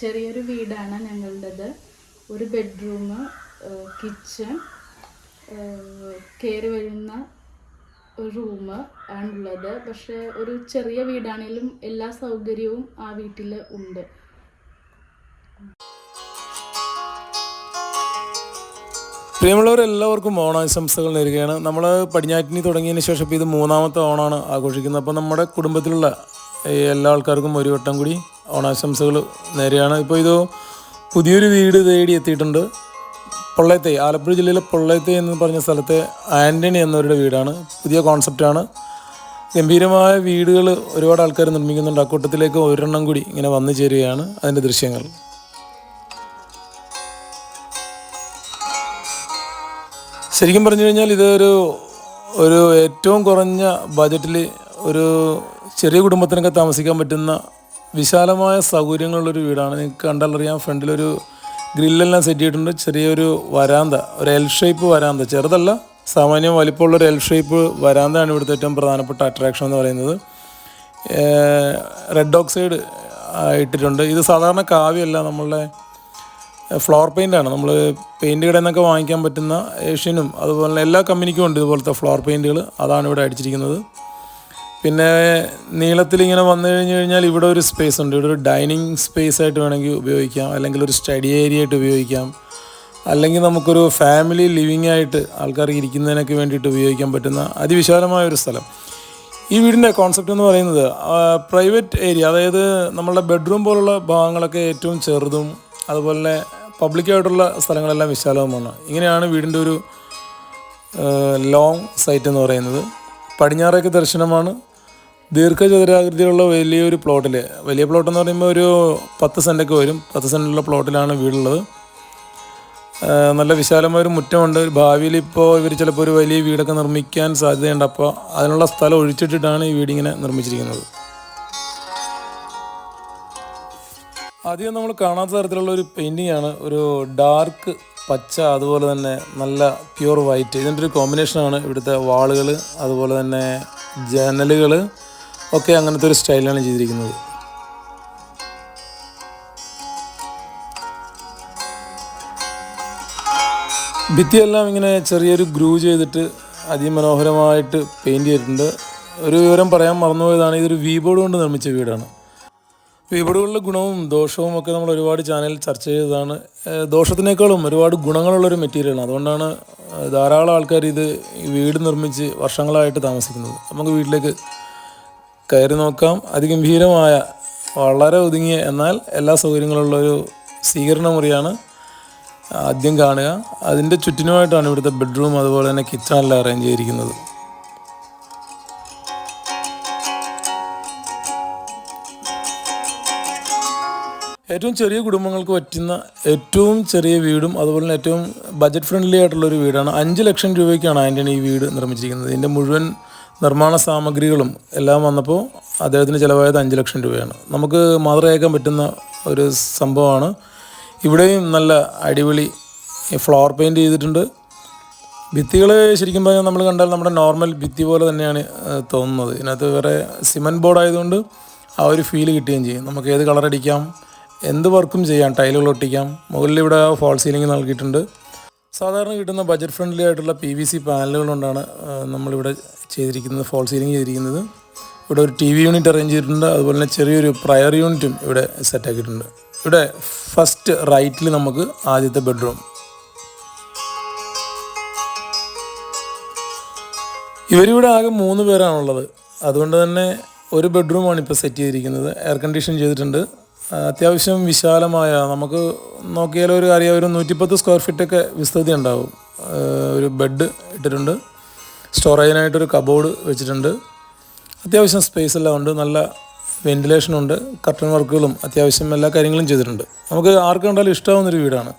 ചെറിയൊരു വീടാണ് ഞങ്ങളുടേത്. ഒരു ബെഡ്റൂം കിച്ചൺ കയറി വരുന്ന റൂം ആണുള്ളത്. പക്ഷേ ഒരു ചെറിയ വീടാണെങ്കിലും എല്ലാ സൗകര്യവും ആ വീട്ടിൽ ഉണ്ട്. പ്രിയമുള്ളവർ എല്ലാവർക്കും ഓണാശംസകൾ നേരുകയാണ്. നമ്മൾ പടിഞ്ഞാറ്റിനി തുടങ്ങിയതിന് ശേഷം ഇത് മൂന്നാമത്തെ ഓണാണ് ആഘോഷിക്കുന്നത്. അപ്പോൾ നമ്മുടെ കുടുംബത്തിലുള്ള എല്ലാ ആൾക്കാർക്കും ഒരു വട്ടം കൂടി ഓണാശംസകൾ നേരെയാണ്. ഇപ്പോൾ ഇത് പുതിയൊരു വീട് തേടി എത്തിയിട്ടുണ്ട്. പൊള്ളയത്തെ ആലപ്പുഴ ജില്ലയിലെ പൊള്ളയത്തെ എന്ന് പറഞ്ഞ സ്ഥലത്തെ ആന്റണി എന്നവരുടെ വീടാണ്. പുതിയ കോൺസെപ്റ്റാണ്. ഗംഭീരമായ വീടുകൾ ഒരുപാട് ആൾക്കാർ നിർമ്മിക്കുന്നുണ്ട്. അക്കൂട്ടത്തിലേക്ക് ഒരെണ്ണം കൂടി ഇങ്ങനെ വന്നു ചേരുകയാണ് അതിന്റെ ദൃശ്യങ്ങൾ. ശരിക്കും പറഞ്ഞു കഴിഞ്ഞാൽ ഇതൊരു ഒരു ഏറ്റവും കുറഞ്ഞ ബജറ്റിൽ ഒരു ചെറിയ കുടുംബത്തിനൊക്കെ താമസിക്കാൻ പറ്റുന്ന വിശാലമായ സൗകര്യങ്ങളുള്ളൊരു വീടാണ്. നിങ്ങൾക്ക് കണ്ടാലറിയാം ഫ്രണ്ടിലൊരു ഗ്രില്ലെല്ലാം സെറ്റ് ചെയ്തിട്ടുണ്ട്. ചെറിയൊരു വരാന്ത ഒരു എൽ ഷേപ്പ് വരാന്ത. ചെറുതല്ല സാമാന്യം വലിപ്പമുള്ള ഒരു എൽ ഷേപ്പ് വരാന്തയാണ് ഇവിടുത്തെ ഏറ്റവും പ്രധാനപ്പെട്ട അട്രാക്ഷൻ എന്ന് പറയുന്നത്. റെഡ് ഓക്സൈഡ് ഇട്ടിട്ടുണ്ട് ഇത് സാധാരണ കാവ്യമല്ല നമ്മളുടെ ഫ്ലോർ പെയിന്റാണ് നമ്മൾ പെയിന്റ് കടയിൽ നിന്നൊക്കെ വാങ്ങിക്കാൻ പറ്റുന്ന ഏഷ്യനും അതുപോലെ എല്ലാ കമ്പനിക്കും ഉണ്ട് ഇതുപോലത്തെ ഫ്ലോർ പെയിന്റുകൾ അതാണ് ഇവിടെ അടിച്ചിരിക്കുന്നത്. പിന്നെ നീളത്തിൽ ഇങ്ങനെ വന്നു കഴിഞ്ഞു കഴിഞ്ഞാൽ ഇവിടെ ഒരു സ്പേസ് ഉണ്ട്. ഇവിടെ ഒരു ഡൈനിങ് സ്പേസ് ആയിട്ട് വേണമെങ്കിൽ ഉപയോഗിക്കാം. അല്ലെങ്കിൽ ഒരു സ്റ്റഡി ഏരിയ ആയിട്ട് ഉപയോഗിക്കാം. അല്ലെങ്കിൽ നമുക്കൊരു ഫാമിലി ലിവിങ് ആയിട്ട് ആൾക്കാർക്ക് ഇരിക്കുന്നതിനൊക്കെ വേണ്ടിയിട്ട് ഉപയോഗിക്കാൻ പറ്റുന്ന അതിവിശാലമായ ഒരു സ്ഥലം. ഈ വീടിന്റെ കോൺസെപ്റ്റ് എന്ന് പറയുന്നത് പ്രൈവറ്റ് ഏരിയ അതായത് നമ്മളുടെ ബെഡ്റൂം പോലുള്ള ഭാഗങ്ങളൊക്കെ ഏറ്റവും ചെറുതും അതുപോലെ പബ്ലിക്കായിട്ടുള്ള സ്ഥലങ്ങളെല്ലാം വിശാലവുമാണ്. ഇങ്ങനെയാണ് വീടിന്റെ ഒരു ലോങ് സൈറ്റ് എന്ന് പറയുന്നത്. പടിഞ്ഞാറേക്ക് ദർശനമാണ്. ദീർഘചതുരാകൃതിയുള്ള വലിയൊരു പ്ലോട്ടിൽ വലിയ പ്ലോട്ട് എന്ന് പറയുമ്പോൾ ഒരു പത്ത് സെന്റൊക്കെ വരും. പത്ത് സെന്റുള്ള പ്ലോട്ടിലാണ് വീടുള്ളത്. നല്ല വിശാലമായ ഒരു മുറ്റമുണ്ട്. ഭാവിയിൽ ഇപ്പോൾ ഇവർ ചിലപ്പോൾ ഒരു വലിയ വീടൊക്കെ നിർമ്മിക്കാൻ സാധ്യതയുണ്ട്. അപ്പോൾ അതിനുള്ള സ്ഥലം ഒഴിച്ചിട്ടിട്ടാണ് ഈ വീടിങ്ങനെ നിർമ്മിച്ചിരിക്കുന്നത്. ആദ്യം നമ്മൾ കാണാത്ത തരത്തിലുള്ള ഒരു പെയിന്റിംഗ് ആണ്. ഒരു ഡാർക്ക് പച്ച അതുപോലെ തന്നെ നല്ല പ്യുർ വൈറ്റ് ഇതിന്റെ ഒരു കോമ്പിനേഷനാണ് ഇവിടുത്തെ വാളുകൾ അതുപോലെ തന്നെ ജനലുകൾ ഒക്കെ അങ്ങനത്തെ ഒരു സ്റ്റൈലാണ് ചെയ്തിരിക്കുന്നത്. ഭിത്തിയെല്ലാം ഇങ്ങനെ ചെറിയൊരു ഗ്രൂ ചെയ്തിട്ട് അതിമനോഹരമായിട്ട് പെയിന്റ് ചെയ്തിട്ടുണ്ട്. ഒരു വിവരം പറയാൻ മറന്നുപോയതാണ് ഇതൊരു വീബോർഡ് കൊണ്ട് നിർമ്മിച്ച വീടാണ്. വീബോർഡുകളുടെ ഗുണവും ദോഷവും ഒക്കെ നമ്മൾ ഒരുപാട് ചാനൽ ചർച്ച ചെയ്തതാണ്. ദോഷത്തിനേക്കാളും ഒരുപാട് ഗുണങ്ങളുള്ളൊരു മെറ്റീരിയലാണ് അതുകൊണ്ടാണ് ധാരാളം ആൾക്കാർ ഇത് വീട് നിർമ്മിച്ച് വർഷങ്ങളായിട്ട് താമസിക്കുന്നത്. നമുക്ക് വീട്ടിലേക്ക് കയറി നോക്കാം. അതിഗംഭീരമായ വളരെ ഒതുങ്ങിയ എന്നാൽ എല്ലാ സൗകര്യങ്ങളുള്ള ഒരു സ്വീകരണ മുറിയാണ് ആദ്യം കാണുക. അതിന്റെ ചുറ്റിനുമായിട്ടാണ് ഇവിടുത്തെ ബെഡ്റൂം അതുപോലെ തന്നെ കിച്ചണെല്ലാം അറേഞ്ച് ചെയ്തിരിക്കുന്നത്. ഏറ്റവും ചെറിയ കുടുംബങ്ങൾക്ക് പറ്റുന്ന ഏറ്റവും ചെറിയ വീടും അതുപോലെ തന്നെ ഏറ്റവും ബജറ്റ് ഫ്രണ്ട്ലി ആയിട്ടുള്ള ഒരു വീടാണ്. അഞ്ച് ലക്ഷം രൂപയ്ക്കാണ് ആന്റണി ഈ വീട് നിർമ്മിച്ചിരിക്കുന്നത്. ഇതിന്റെ മുഴുവൻ നിർമ്മാണ സാമഗ്രികളും എല്ലാം വന്നപ്പോൾ അദ്ദേഹത്തിന് ചിലവായത് അഞ്ച് ലക്ഷം രൂപയാണ്. നമുക്ക് മാതൃകയാക്കാൻ പറ്റുന്ന ഒരു സംഭവമാണ്. ഇവിടെയും നല്ല അടിപൊളി ഫ്ലോർ പെയിന്റ് ചെയ്തിട്ടുണ്ട്. ഭിത്തികൾ ശരിക്കും പറഞ്ഞാൽ നമ്മൾ കണ്ടാൽ നമ്മുടെ നോർമൽ ഭിത്തി പോലെ തന്നെയാണ് തോന്നുന്നത്. ഇതിനകത്ത് വേറെ സിമന്റ് ബോർഡ് ആയതുകൊണ്ട് ആ ഒരു ഫീൽ കിട്ടുകയും ചെയ്യും. നമുക്ക് ഏത് കളർ അടിക്കാം എന്ത് വർക്കും ചെയ്യാം ടൈലുകൾ ഒട്ടിക്കാം. മുകളിൽ ഇവിടെ ഫോൾ സീലിംഗ് നൽകിയിട്ടുണ്ട്. സാധാരണ കിട്ടുന്ന ബജറ്റ് ഫ്രണ്ട്ലി ആയിട്ടുള്ള പി വി സി പാനലുകൾ കൊണ്ടാണ് നമ്മളിവിടെ ചെയ്തിരിക്കുന്നത് ഫോൾ സീലിംഗ് ചെയ്തിരിക്കുന്നത്. ഇവിടെ ഒരു ടി വി യൂണിറ്റ് അറേഞ്ച് ചെയ്തിട്ടുണ്ട്. അതുപോലെ തന്നെ ചെറിയൊരു പ്രയർ യൂണിറ്റും ഇവിടെ സെറ്റാക്കിയിട്ടുണ്ട് ഇവിടെ ഫസ്റ്റ് റൈറ്റിൽ നമുക്ക് ആദ്യത്തെ ബെഡ്റൂം ഇവരിവിടെ ആകെ മൂന്ന് പേരാണുള്ളത്. അതുകൊണ്ട് തന്നെ ഒരു ബെഡ്റൂമാണ് ഇപ്പോൾ സെറ്റ് ചെയ്തിരിക്കുന്നത്. എയർ കണ്ടീഷൻ ചെയ്തിട്ടുണ്ട്. അത്യാവശ്യം വിശാലമായ നമുക്ക് നോക്കിയാൽ ഒരു അറിയാം ഒരു നൂറ്റിപ്പത്ത് സ്ക്വയർ ഫീറ്റൊക്കെ വിസ്തൃതി ഉണ്ടാവും. ഒരു ബെഡ് ഇട്ടിട്ടുണ്ട്. സ്റ്റോറേജിനായിട്ടൊരു കബോർഡ് വെച്ചിട്ടുണ്ട്. അത്യാവശ്യം സ്പേസ് എല്ലാം ഉണ്ട്. നല്ല വെന്റിലേഷൻ ഉണ്ട്. കർട്ടൺ വർക്കുകളും അത്യാവശ്യം എല്ലാ കാര്യങ്ങളും ചെയ്തിട്ടുണ്ട്. നമുക്ക് ആർക്ക് കണ്ടാലും ഇഷ്ടമാവുന്നൊരു വീടാണ്.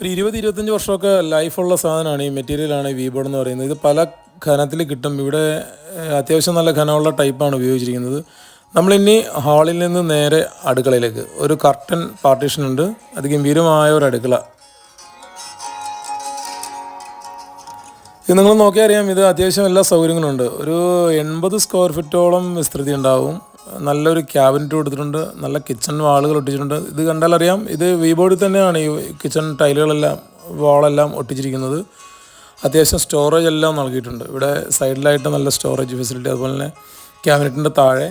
ഒരു ഇരുപത് ഇരുപത്തഞ്ച് വർഷമൊക്കെ ലൈഫുള്ള സാധനമാണ് ഈ മെറ്റീരിയലാണ് ഈ വീബോർഡ് എന്ന് പറയുന്നത്. ഇത് പല ഖനത്തിൽ കിട്ടും. ഇവിടെ അത്യാവശ്യം നല്ല ഖനമുള്ള ടൈപ്പാണ് ഉപയോഗിച്ചിരിക്കുന്നത്. നമ്മളിനി ഹാളിൽ നിന്ന് നേരെ അടുക്കളയിലേക്ക്. ഒരു കർട്ടൻ പാർട്ടീഷൻ ഉണ്ട്. അത് ഗംഭീരമായ ഒരു അടുക്കള. ഇത് നിങ്ങൾ നോക്കിയാൽ അറിയാം ഇത് അത്യാവശ്യം എല്ലാ സൗകര്യങ്ങളും ഉണ്ട് ഒരു എൺപത് സ്ക്വയർ ഫീറ്റോളം വിസ്തൃതി ഉണ്ടാവും. നല്ലൊരു ക്യാബിനറ്റ് കൊടുത്തിട്ടുണ്ട്. നല്ല കിച്ചൺ വാളുകൾ ഒട്ടിച്ചിട്ടുണ്ട്. ഇത് കണ്ടാൽ അറിയാം ഇത് വി ബോർഡിൽ തന്നെയാണ് ഈ കിച്ചൺ ടൈലുകളെല്ലാം വാളെല്ലാം ഒട്ടിച്ചിരിക്കുന്നത്. അത്യാവശ്യം സ്റ്റോറേജ് എല്ലാം നൽകിയിട്ടുണ്ട്. ഇവിടെ സൈഡിലായിട്ട് നല്ല സ്റ്റോറേജ് ഫെസിലിറ്റി അതുപോലെ തന്നെ ക്യാബിനറ്റിന്റെ താഴെ.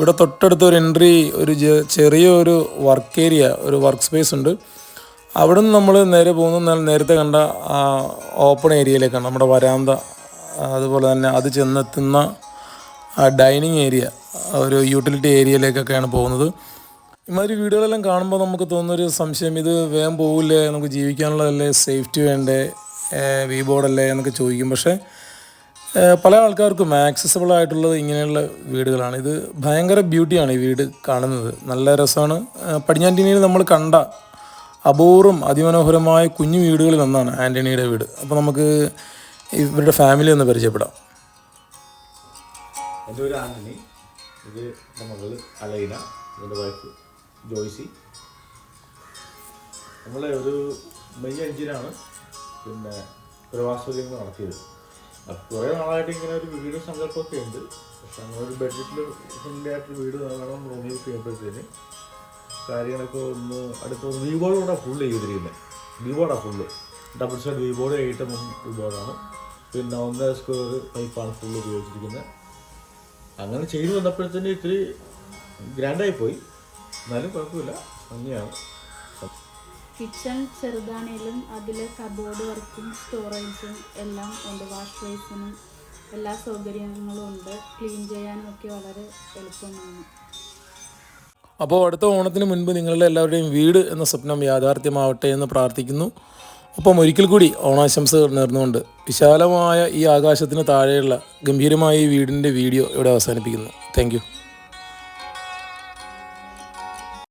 ഇവിടെ തൊട്ടടുത്ത് ഒരു എൻട്രി ഒരു ചെറിയൊരു വർക്ക് ഏരിയ ഒരു വർക്ക് സ്പേസ് ഉണ്ട്. അവിടെ നിന്ന് നമ്മൾ നേരെ പോകുന്ന നേരത്തെ കണ്ട ഓപ്പൺ ഏരിയയിലേക്കാണ് നമ്മുടെ വരാന്ത അതുപോലെ തന്നെ അത് ചെന്നെത്തുന്ന ഡൈനിങ് ഏരിയ ഒരു യൂട്ടിലിറ്റി ഏരിയയിലേക്കൊക്കെയാണ് പോകുന്നത്. ഇമാതിരി വീടുകളെല്ലാം കാണുമ്പോൾ നമുക്ക് തോന്നുന്നൊരു സംശയം ഇത് വേഗം പോകില്ലേ നമുക്ക് ജീവിക്കാനുള്ളതല്ലേ? സേഫ്റ്റി വേണ്ടേ? വി ബോർഡല്ലേ എന്നൊക്കെ ചോദിക്കും. പക്ഷേ പല ആൾക്കാർക്കും ആക്സസബിൾ ആയിട്ടുള്ളത് ഇങ്ങനെയുള്ള വീടുകളാണ്. ഇത് ഭയങ്കര ബ്യൂട്ടിയാണ് ഈ വീട് കാണുന്നത്. നല്ല രസമാണ്. പടിഞ്ഞാറ്റിനിയിൽ നമ്മൾ കണ്ട അപൂർവം അതിമനോഹരമായ കുഞ്ഞു വീടുകളിൽ ഒന്നാണ് ആന്റണിയുടെ വീട്. അപ്പോൾ നമുക്ക് ഇവരുടെ ഫാമിലി ഒന്ന് പരിചയപ്പെടാം. എന്റെ പേര് ആന്റണി ഇത് മകൾ അലൈന. എന്റെ വൈഫ് ജോയ്സി. നമ്മളെ ഒരു മെയ് അഞ്ചിനാണ് പിന്നെ പ്രവാസോദ്യങ്ങൾ നടത്തിയത്. കുറേ നാളായിട്ട് ഇങ്ങനെ ഒരു വീട് സങ്കല്പമൊക്കെ ഉണ്ട്. പക്ഷെ അങ്ങനെ ഒരു ബഡ്ജറ്റിൽ ഫ്രണ്ട്ലി ആയിട്ടൊരു വീട് വേണം റൂമിൽ ചെയ്യുമ്പോഴത്തേന് കാര്യങ്ങളൊക്കെ ഒന്ന് അടുത്ത വീബോർഡോടെ ഫുള്ള് ചെയ്തിരിക്കുന്നത് വീബോർഡാണ് full double side V board eight M വീബോർഡാണ് പിന്നെ ഒന്നര സ്ക്വയർ പൈപ്പാണ് ഫുള്ള് ഉപയോഗിച്ചിരിക്കുന്നത് അങ്ങനെ ചെയ്തു വന്നപ്പോഴത്തേന് ഇത്തിരി ഗ്രാൻഡായി പോയി. എന്നാലും കുഴപ്പമില്ല. ഭംഗിയാണ്. കിച്ചൺ ചെറുതാണേലും അതിൽ കബോർഡ് വർക്കും സ്റ്റോറേജും എല്ലാം ഉണ്ട്. വാഷ് ബേസിനും എല്ലാ സൗകര്യങ്ങളും ഉണ്ട്. ക്ലീൻ ചെയ്യാനും ഒക്കെ വളരെ എളുപ്പമാണ്. അപ്പോൾ അടുത്ത ഓണത്തിന് മുൻപ് നിങ്ങളുടെ എല്ലാവരുടെയും വീട് എന്ന സ്വപ്നം യാഥാർത്ഥ്യമാവട്ടെ എന്ന് പ്രാർത്ഥിക്കുന്നു. ഒപ്പം ഒരിക്കൽ കൂടി ഓണാശംസകൾ നേർന്നുകൊണ്ട് വിശാലമായ ഈ ആകാശത്തിന് താഴെയുള്ള ഗംഭീരമായ ഈ വീടിന്റെ വീഡിയോ ഇവിടെ അവസാനിപ്പിക്കുന്നു. താങ്ക്